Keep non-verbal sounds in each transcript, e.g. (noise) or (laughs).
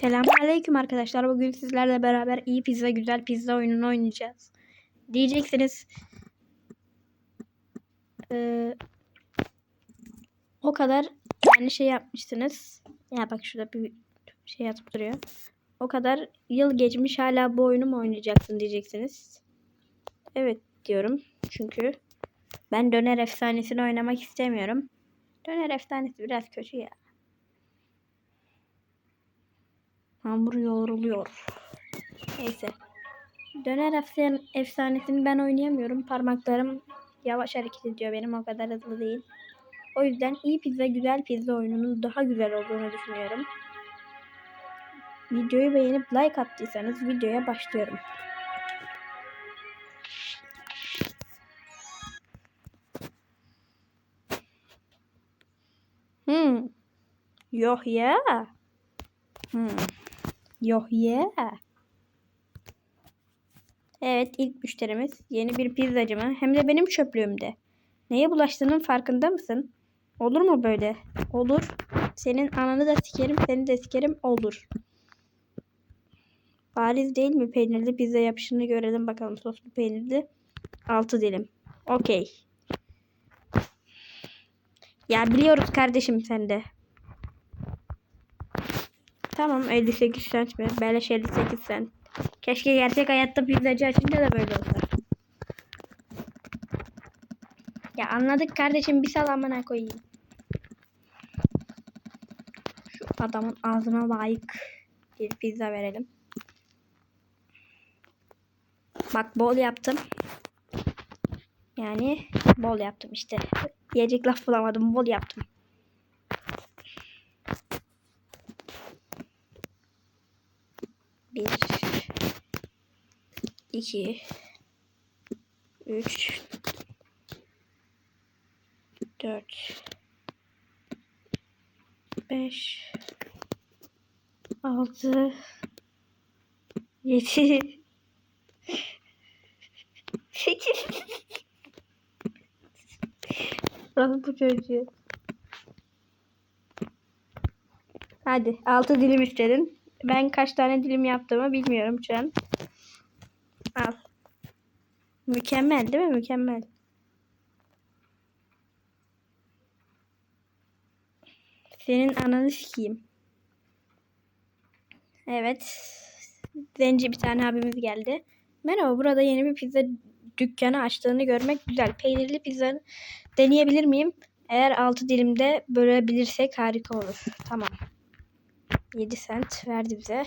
Selamünaleyküm arkadaşlar. Bugün sizlerle beraber iyi pizza güzel pizza oyununu oynayacağız. Diyeceksiniz. Ee, o kadar yani şey yapmıştınız. Ya bak şurada bir şey yazıp duruyor. O kadar yıl geçmiş hala bu oyunu mu oynayacaksın diyeceksiniz. Evet diyorum. Çünkü ben döner efsanesini oynamak istemiyorum. Döner efsanesi biraz kötü ya. Hamur yoğruluyor. Neyse. Döner efsan efsanesini ben oynayamıyorum. Parmaklarım yavaş hareket ediyor benim o kadar hızlı değil. O yüzden iyi pizza güzel pizza oyununun daha güzel olduğunu düşünüyorum. Videoyu beğenip like attıysanız videoya başlıyorum. Hmm. Yok ya. Hmm. Yok ya. Evet ilk müşterimiz yeni bir pizzacı mı? Hem de benim çöplüğümde. Neye bulaştığının farkında mısın? Olur mu böyle? Olur. Senin ananı da sikerim, seni de sikerim. Olur. Bariz değil mi? Peynirli pizza yapışını görelim bakalım. Soslu peynirli. 6 dilim. Okey. Ya biliyoruz kardeşim sende. Tamam 58 cent mi? Beleş 58 cent. Keşke gerçek hayatta pizzacı açınca da böyle olsa. Ya anladık kardeşim bir sal amına koyayım. Şu adamın ağzına layık bir pizza verelim. Bak bol yaptım. Yani bol yaptım işte. Yiyecek laf bulamadım bol yaptım. Bir, iki, üç, dört, beş, altı, yedi, sekiz. Nasıl bu çocuğu? Hadi altı dilim istedin. Ben kaç tane dilim yaptığımı bilmiyorum şu an. Al. Mükemmel değil mi? Mükemmel. Senin ananı sikeyim. Evet. Zenci bir tane abimiz geldi. Merhaba burada yeni bir pizza dükkanı açtığını görmek güzel. Peynirli pizza deneyebilir miyim? Eğer 6 dilimde bölebilirsek harika olur. Tamam. 7 cent verdi bize.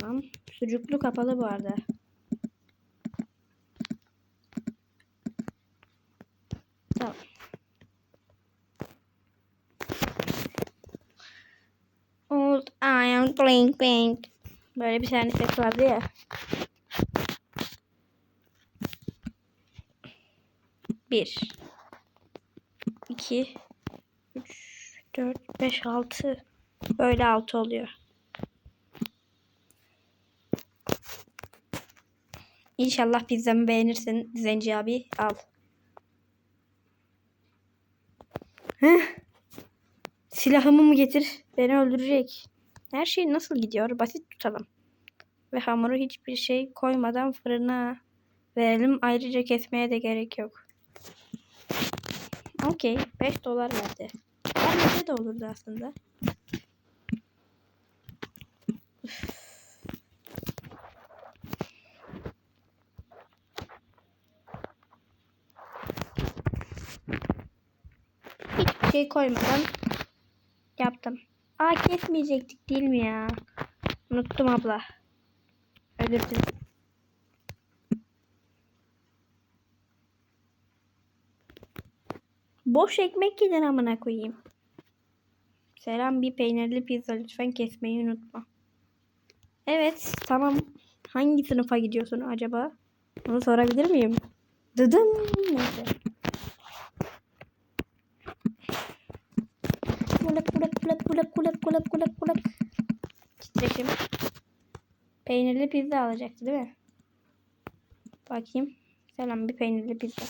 Tamam. Sucuklu kapalı bu arada. Old iron blink blink. Böyle bir tane ses vardı ya. Bir. 2 3 4 5 6 böyle 6 oluyor. İnşallah pizzamı beğenirsin Zenci abi al. Heh. Silahımı mı getir? Beni öldürecek. Her şey nasıl gidiyor? Basit tutalım. Ve hamuru hiçbir şey koymadan fırına verelim. Ayrıca kesmeye de gerek yok. Okey. 5 dolar verdi. Vermese de olurdu aslında. Hiçbir şey koymadan yaptım. Aa kesmeyecektik değil mi ya? Unuttum abla. Özür dilerim. Boş ekmek yedin amına koyayım. Selam bir peynirli pizza lütfen kesmeyi unutma. Evet tamam. Hangi sınıfa gidiyorsun acaba? Onu sorabilir miyim? Dıdım. Neyse. Kulak kulak kulak kulak kulak kulak kulak kulak. Titreşim. Peynirli pizza alacaktı değil mi? Bakayım. Selam bir peynirli pizza.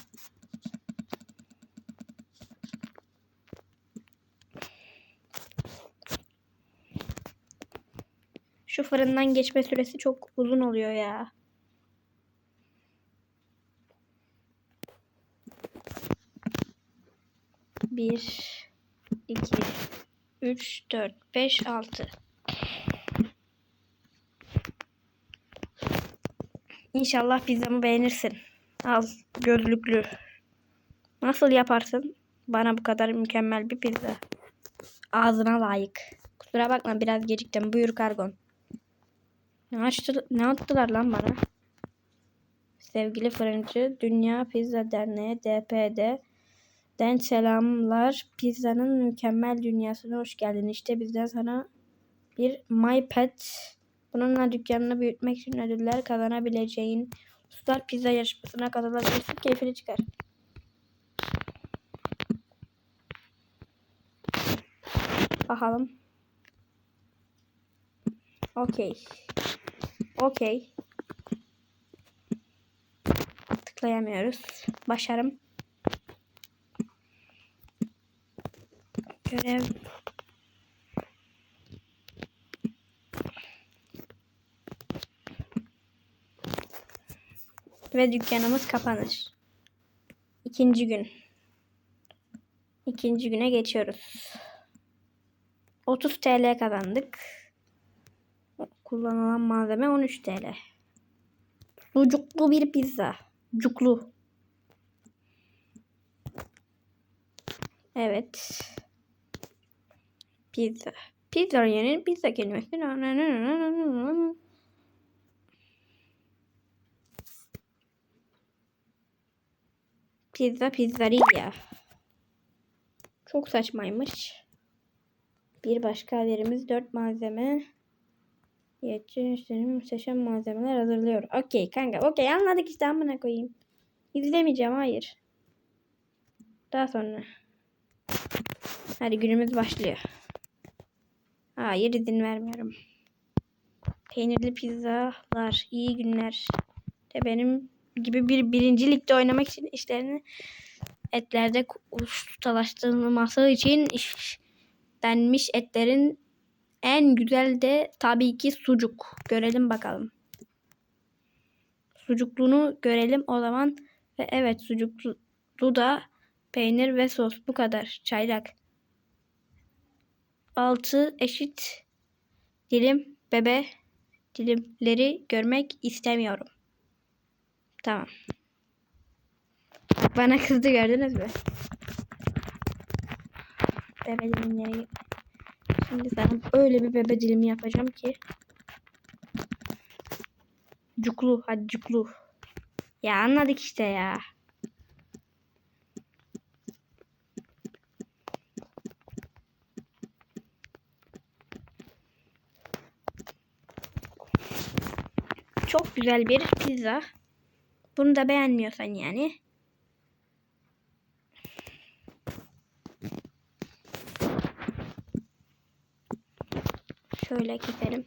Şu fırından geçme süresi çok uzun oluyor ya. Bir, iki, üç, dört, beş, altı. İnşallah pizzamı beğenirsin. Al gözlüklü. Nasıl yaparsın? Bana bu kadar mükemmel bir pizza. Ağzına layık. Kusura bakma biraz geciktim. Buyur kargon. Ne, açtı, ne attılar lan bana? Sevgili fırıncı, Dünya Pizza Derneği DPD den selamlar. Pizzanın mükemmel dünyasına hoş geldin. İşte bizden sana bir MyPad. Bununla dükkanını büyütmek için ödüller kazanabileceğin Ustalar Pizza yarışmasına katılabilirsin. Keyfini çıkar. Bakalım. Okey. Okey. Tıklayamıyoruz. Başarım. Görev. Ve dükkanımız kapanır. İkinci gün. İkinci güne geçiyoruz. 30 TL kazandık. Kullanılan malzeme 13 TL. Sucuklu bir pizza. Cuklu. Evet. Pizza. Pizza yerine pizza kelimesi. Pizza pizzeria. Çok saçmaymış. Bir başka haberimiz 4 malzeme. Yetkin üstüne muhteşem malzemeler hazırlıyor. Okey kanka. Okey anladık işte amına koyayım. İzlemeyeceğim hayır. Daha sonra. Hadi günümüz başlıyor. Hayır izin vermiyorum. Peynirli pizzalar. iyi günler. De benim gibi bir birinci ligde oynamak için işlerini etlerde ustalaştırılması için işlenmiş etlerin en güzel de tabii ki sucuk. Görelim bakalım. Sucukluğunu görelim o zaman. Ve evet sucuklu da peynir ve sos bu kadar. Çaylak. Altı eşit dilim bebe dilimleri görmek istemiyorum. Tamam. Bana kızdı gördünüz mü? Bebe dilimleri. Şimdi sana öyle bir bebe dilimi yapacağım ki. Cuklu hadi cuklu. Ya anladık işte ya. Çok güzel bir pizza. Bunu da beğenmiyorsan yani. Şöyle keselim.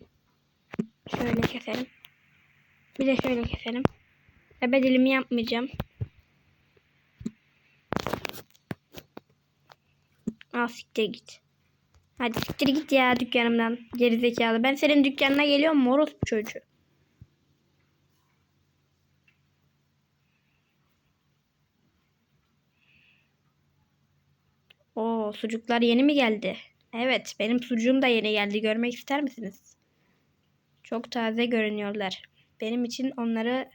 Şöyle keselim. Bir de şöyle keselim. Bebe dilimi yapmayacağım. Al siktir git. Hadi siktir git ya dükkanımdan. Gerizekalı. Ben senin dükkanına geliyorum morus çocuğu. Oo sucuklar yeni mi geldi? Evet benim sucuğum da yeni geldi. Görmek ister misiniz? Çok taze görünüyorlar. Benim için onları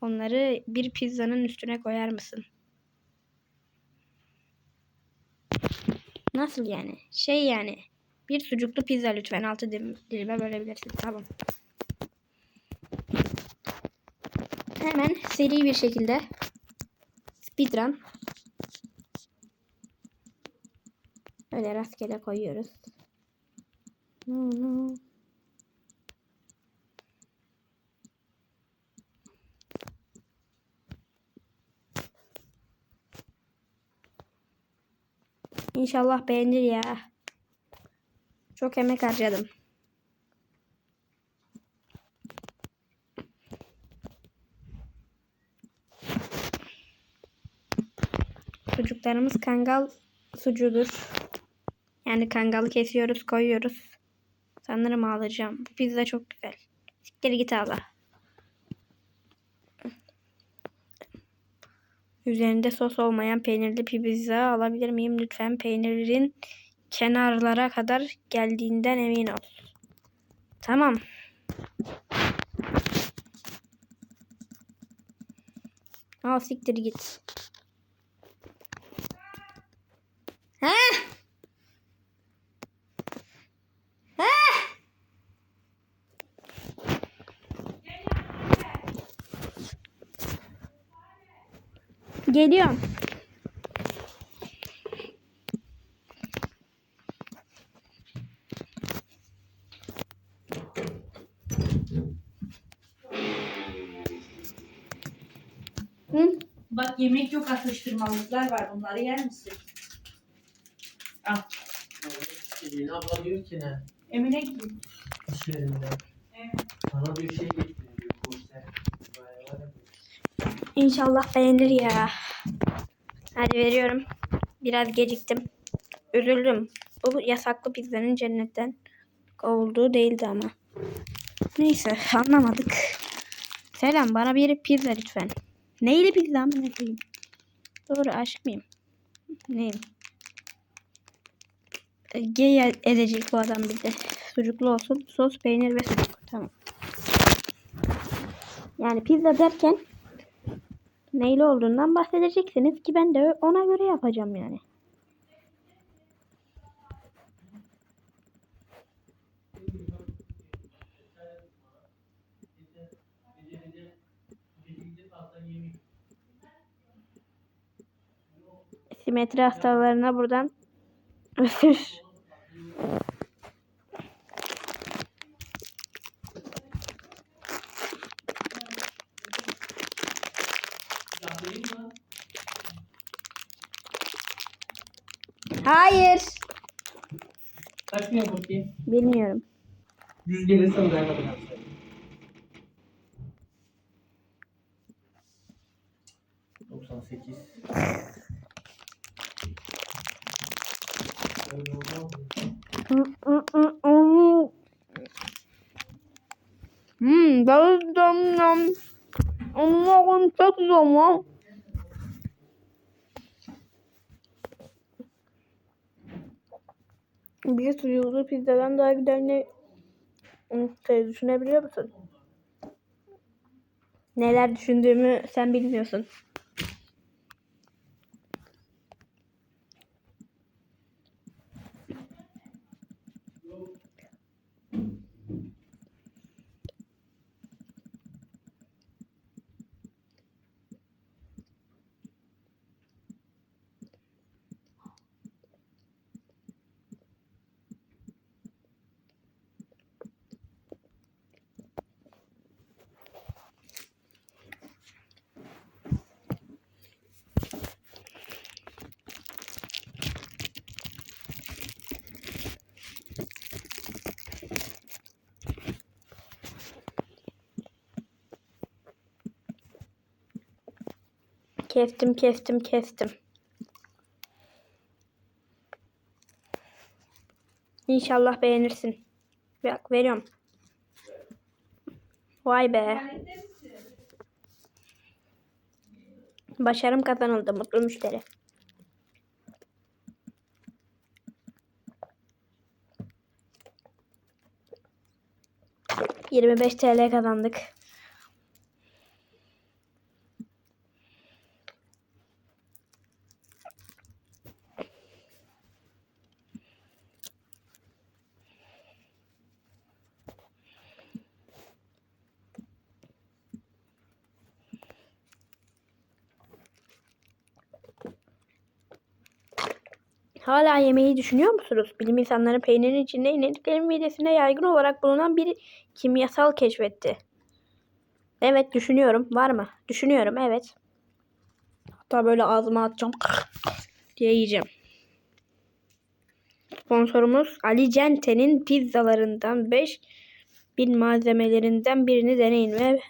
onları bir pizzanın üstüne koyar mısın? Nasıl yani? Şey yani. Bir sucuklu pizza lütfen altı dilim, dilime bölebilirsin. Tamam. Hemen seri bir şekilde speedrun Öyle rastgele koyuyoruz. No, no. İnşallah beğenir ya. Çok emek harcadım. Çocuklarımız kangal sucudur. Yani kangalı kesiyoruz, koyuyoruz. Sanırım alacağım. Bu pizza çok güzel. Siktir git ağla. Üzerinde sos olmayan peynirli pizza alabilir miyim? Lütfen peynirin kenarlara kadar geldiğinden emin ol. Tamam. Al siktir git. Ha? Ha? Geliyorum. Hı? Bak yemek yok atıştırmalıklar var. Bunları yer misin? Al. Elini abla diyor ki ne? Emine git. İş yerinde. Evet. Sana bir şey getirin diyor konser. İnşallah beğenir ya. Hadi veriyorum. Biraz geciktim. Üzüldüm. Bu yasaklı pizzanın cennetten kovulduğu değildi ama. Neyse anlamadık. Selam bana bir pizza lütfen. Neyli pizza mı ne diyeyim? Doğru aşık mıyım? Neyim? E, Gay edecek bu adam bir de. Sucuklu olsun. Sos, peynir ve sucuk. Tamam. Yani pizza derken neyli olduğundan bahsedeceksiniz ki ben de ona göre yapacağım yani. Simetri hastalarına buradan (laughs) Hayır. Kaç milyon bakayım? Bilmiyorum. Yüz gelirse dayanamam. Doksan sekiz. Hmm, dağıldım. Allah'ım çok zaman. Bir sucuklu pizzadan daha güzel ne şey düşünebiliyor musun? Neler düşündüğümü sen bilmiyorsun. Kestim kestim kestim. İnşallah beğenirsin. Bak veriyorum. Vay be. Başarım kazanıldı. Mutlu müşteri. Yirmi beş TL kazandık. Hala yemeği düşünüyor musunuz? Bilim insanları peynirin içinde ineklerin midesinde yaygın olarak bulunan bir kimyasal keşfetti. Evet düşünüyorum. Var mı? Düşünüyorum evet. Hatta böyle ağzıma atacağım (laughs) diye yiyeceğim. Sponsorumuz Ali Cente'nin pizzalarından 5 bin malzemelerinden birini deneyin ve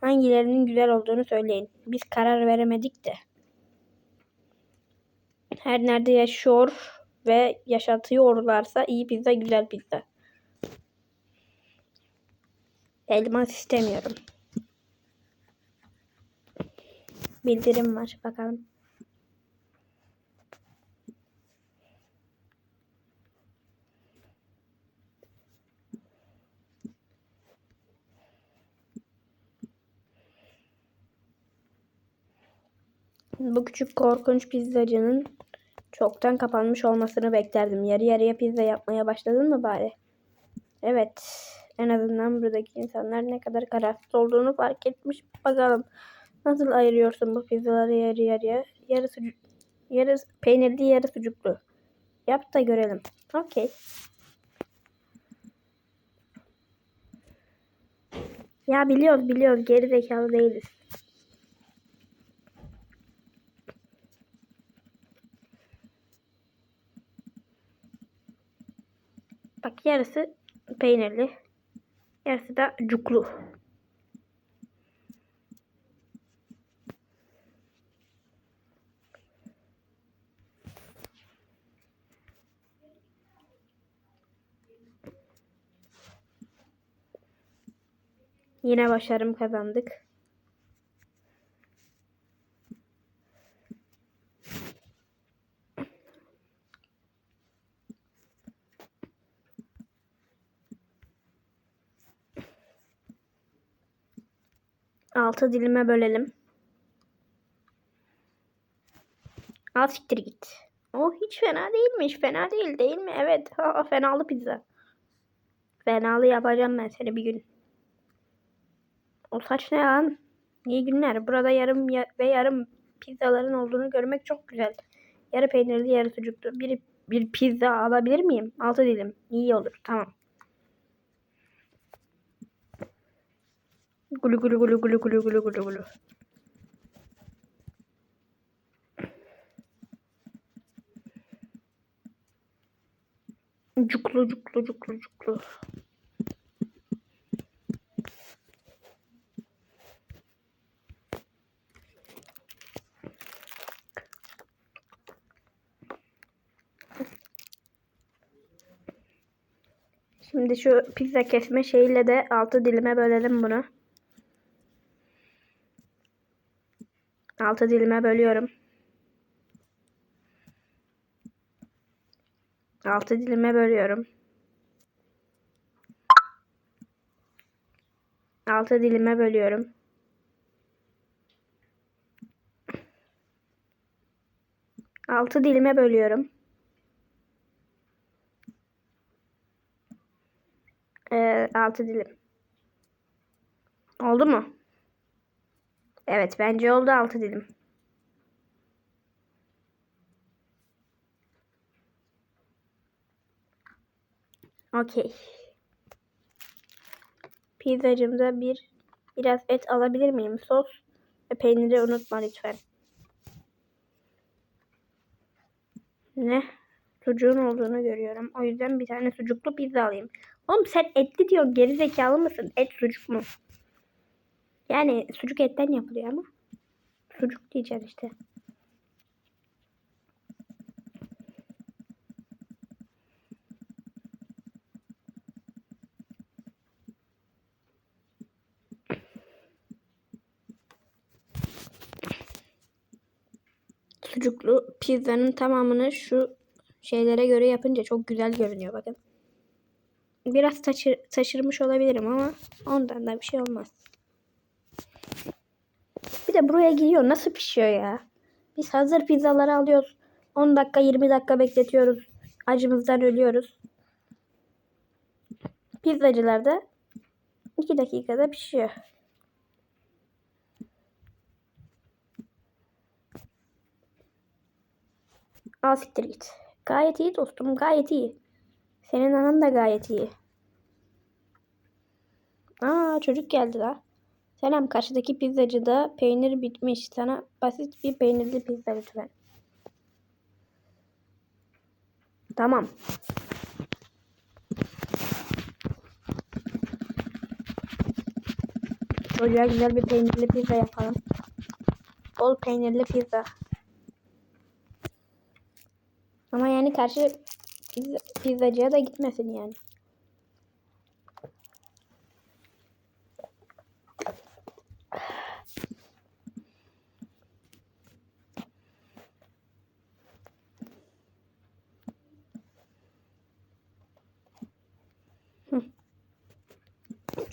hangilerinin güzel olduğunu söyleyin. Biz karar veremedik de. Her nerede yaşıyor ve yaşatıyorlarsa iyi pizza güzel pizza. Elmas istemiyorum. Bildirim var. Bakalım. Bu küçük korkunç pizzacının çoktan kapanmış olmasını beklerdim. Yarı yarıya pizza yapmaya başladın mı bari? Evet. En azından buradaki insanlar ne kadar kararsız olduğunu fark etmiş. Bakalım. Nasıl ayırıyorsun bu pizzaları yarı yarıya? Yarı sucuk, yarı peynirli, yarı sucuklu. Yap da görelim. Okey. Ya biliyoruz biliyoruz geri zekalı değiliz. Bak yarısı peynirli. Yarısı da cuklu. Yine başarım kazandık. Altı dilime bölelim. Al siktir git. O hiç fena değilmiş. Fena değil değil mi? Evet. Ha, fenalı pizza. Fenalı yapacağım ben seni bir gün. O saç ne lan? İyi günler. Burada yarım ya- ve yarım pizzaların olduğunu görmek çok güzel. Yarı peynirli, yarı sucuklu. Bir, bir pizza alabilir miyim? Altı dilim. İyi olur. Tamam. Gulu gulu gulu gulu gulu gulu gulu gulu. Cuklu cuklu cuklu cuklu. Şimdi şu pizza kesme şeyiyle de altı dilime bölelim bunu. Altı dilime bölüyorum. Altı dilime bölüyorum. Altı dilime bölüyorum. Altı dilime bölüyorum. Ee, altı dilim. Oldu mu? Evet bence oldu altı dilim. Okey. Pizzacımda bir biraz et alabilir miyim? Sos ve peyniri unutma lütfen. Ne? Sucuğun olduğunu görüyorum. O yüzden bir tane sucuklu pizza alayım. Oğlum sen etli diyorsun. Geri zekalı mısın? Et sucuk mu? Yani sucuk etten yapılıyor ama. Sucuk diyeceksin işte. Sucuklu pizzanın tamamını şu şeylere göre yapınca çok güzel görünüyor bakın. Biraz taşır, taşırmış olabilirim ama ondan da bir şey olmaz. De buraya giriyor. Nasıl pişiyor ya? Biz hazır pizzaları alıyoruz. 10 dakika 20 dakika bekletiyoruz. Acımızdan ölüyoruz. Pizzacılarda 2 dakikada pişiyor. Al siktir git. Gayet iyi dostum. Gayet iyi. Senin anan da gayet iyi. Aa çocuk geldi la. Selam karşıdaki pizzacıda peynir bitmiş. Sana basit bir peynirli pizza lütfen. Tamam. Çocuğa güzel bir peynirli pizza yapalım. Bol peynirli pizza. Ama yani karşı pizza, pizzacıya da gitmesin yani.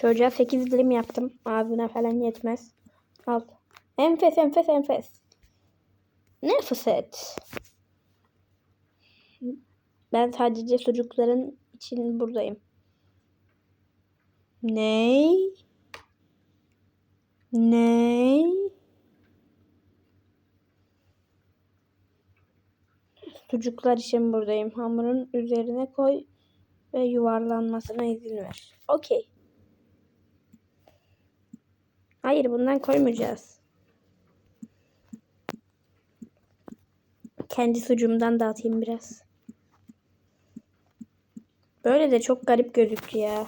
Çocuğa 8 dilim yaptım. Ağzına falan yetmez. Al. Enfes enfes enfes. Nefes et. Ben sadece çocukların için buradayım. Ney? Ney? Çocuklar için buradayım. Hamurun üzerine koy ve yuvarlanmasına izin ver. Okey. Hayır bundan koymayacağız. Kendi sucuğumdan dağıtayım biraz. Böyle de çok garip gözüktü ya.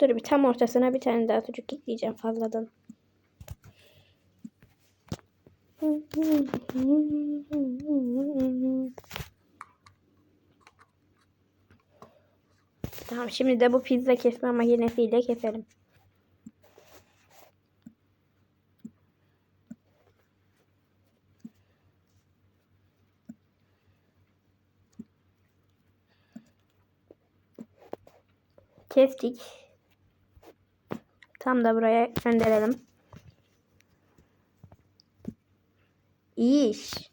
Dur bir tam ortasına bir tane daha sucuk ekleyeceğim fazladan. Tamam şimdi de bu pizza kesme makinesiyle keselim. Kestik. Tam da buraya gönderelim. İyi iş.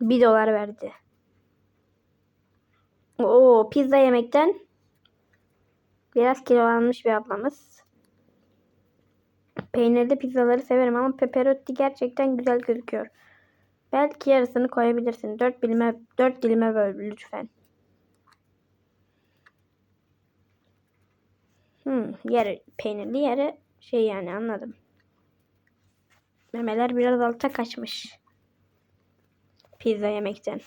Bir dolar verdi. Oo, pizza yemekten biraz kilo almış bir ablamız. Peynirli pizzaları severim ama pepperoni gerçekten güzel gözüküyor. Belki yarısını koyabilirsin. Dört dilime, dört dilime böl lütfen. Hmm, yarı peynirli yarı şey yani anladım. Memeler biraz alta kaçmış. Pizza yemekten.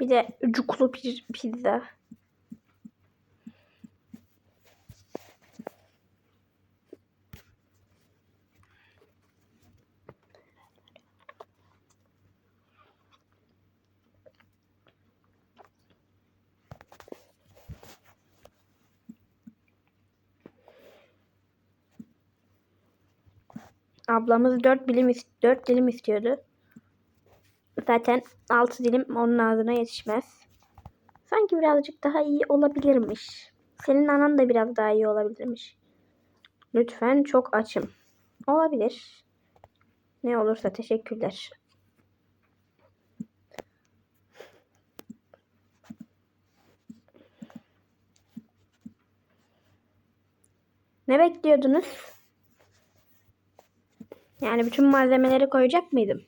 Bir de cuklu pizza. Ablamız 4 dilim 4 dilim istiyordu. Zaten 6 dilim onun ağzına yetişmez. Sanki birazcık daha iyi olabilirmiş. Senin anan da biraz daha iyi olabilirmiş. Lütfen çok açım. Olabilir. Ne olursa teşekkürler. Ne bekliyordunuz? Yani bütün malzemeleri koyacak mıydım?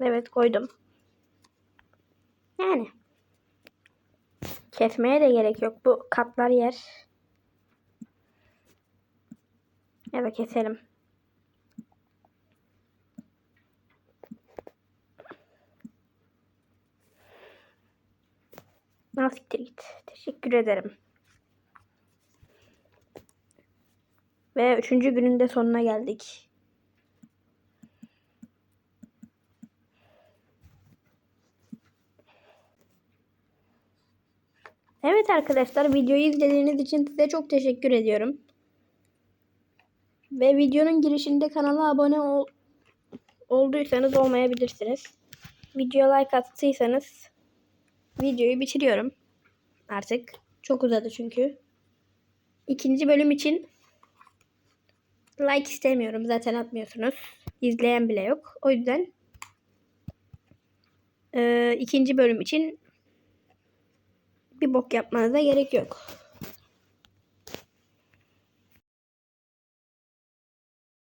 Evet koydum. Yani. Kesmeye de gerek yok. Bu katlar yer. Ya da keselim. Al siktir git. Teşekkür ederim. Ve üçüncü günün de sonuna geldik. Evet arkadaşlar videoyu izlediğiniz için size çok teşekkür ediyorum. Ve videonun girişinde kanala abone ol olduysanız olmayabilirsiniz. Videoya like attıysanız videoyu bitiriyorum. Artık çok uzadı çünkü. İkinci bölüm için like istemiyorum. Zaten atmıyorsunuz. İzleyen bile yok. O yüzden e, ikinci bölüm için bir bok yapmanıza gerek yok.